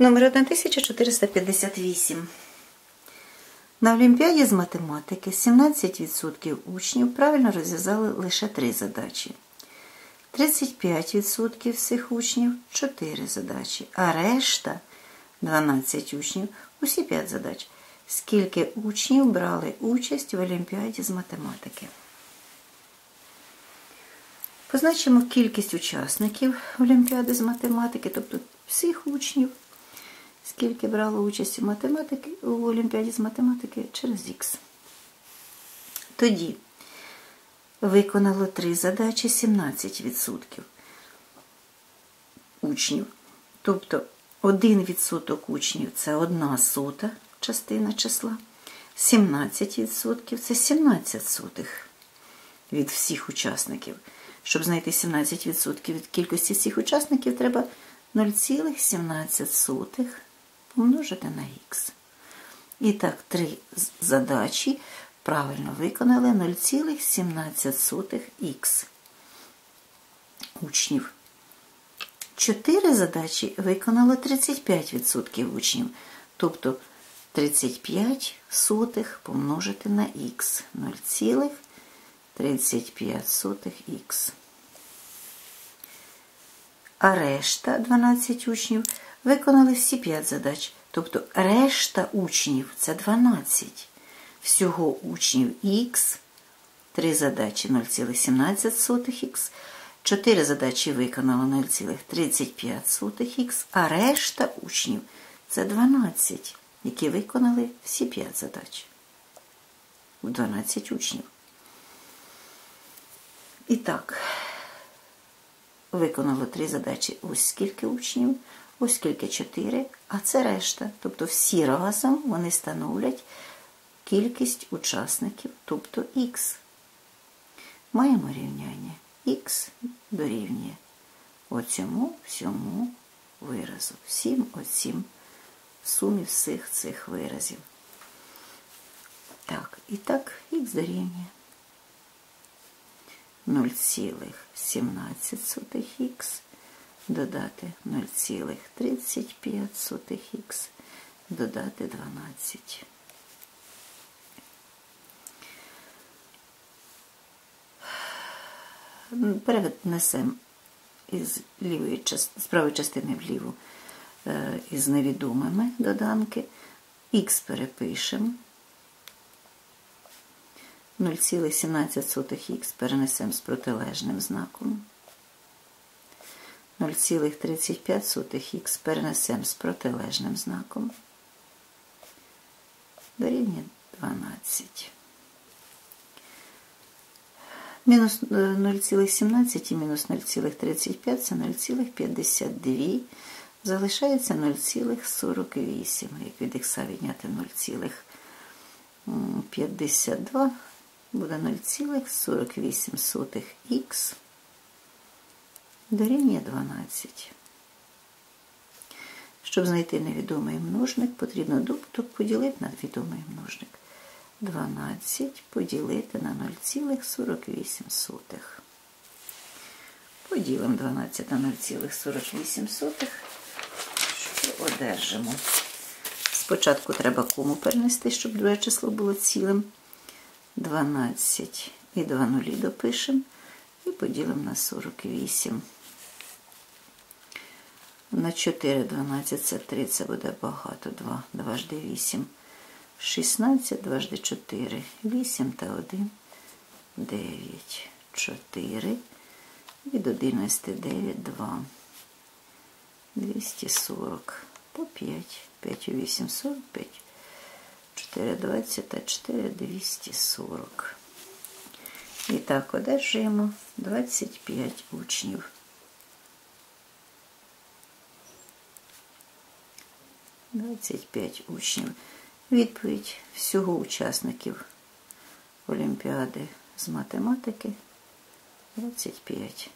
Номер 1458. На Олімпіаді з математики 17% учнів правильно розв'язали лише 3 задачі. 35% всіх учнів 4 задачі, а решта 12 учнів усі 5 задач. Скільки учнів брали участь в Олімпіаді з математики? Позначимо кількість учасників Олімпіади з математики, тобто всіх учнів, скільки брало участь у математики, у Олімпіаді з математики через Х. Тоді виконало три задачі 17% учнів. Тобто 1% учнів це одна сота частина числа, 17% це 17 сотих від всіх учасників. Щоб знайти 17% від кількості всіх учасників, треба 0,17 помножити на х. І так, три задачі правильно виконали 0,17х учнів. Чотири задачі виконало 35% учнів, тобто 35 сотих помножити на х 0,35х. А решта 12 учнів виконали всі 5 задач. Тобто решта учнів це 12. Всього учнів х, 3 задачі 0,17х, 4 задачі виконало 0,35х, а решта учнів це 12, які виконали всі 5 задач. 12 учнів. І так, виконало 3 задачі ось скільки учнів, ось скільки 4, а це решта. Тобто всі разом вони становлять кількість учасників, тобто х. Маємо рівняння. Х дорівнює оцьому всьому виразу. Всім оцім сумі всіх цих виразів. Так, і так х дорівнює 0,17х додати 0,35х додати 12. Перенесемо із лівої з правої частини вліву із невідомими доданки. Х перепишемо. 0,17х перенесемо з протилежним знаком. 0,35х перенесемо з протилежним знаком. Дорівнює 12. Мінус 0,17 і мінус 0,35 це 0,52. Залишається 0,48. Як від х відняти 0,52 буде 0,48х дорівнює 12. Щоб знайти невідомий множник, потрібно добуток поділити на відомий множник. 12 поділити на 0,48. Поділимо 12 на 0,48, що одержимо. Спочатку треба кому перенести, щоб друге число було цілим. 12 і 2 нулі допишемо і поділимо на 48. На 4 12 це 3, це буде багато. 2, 2 жди 8. 16, 2 жди 4, 8 та 1, 9, 4. Від 11, 9, 2. 240 по 5. 5 у 8, 45. 4, 20 та 4, 240. І так, одержуємо 25 учнів. Двадцять п'ять учнів. Відповідь всього учасників Олімпіади з математики 25.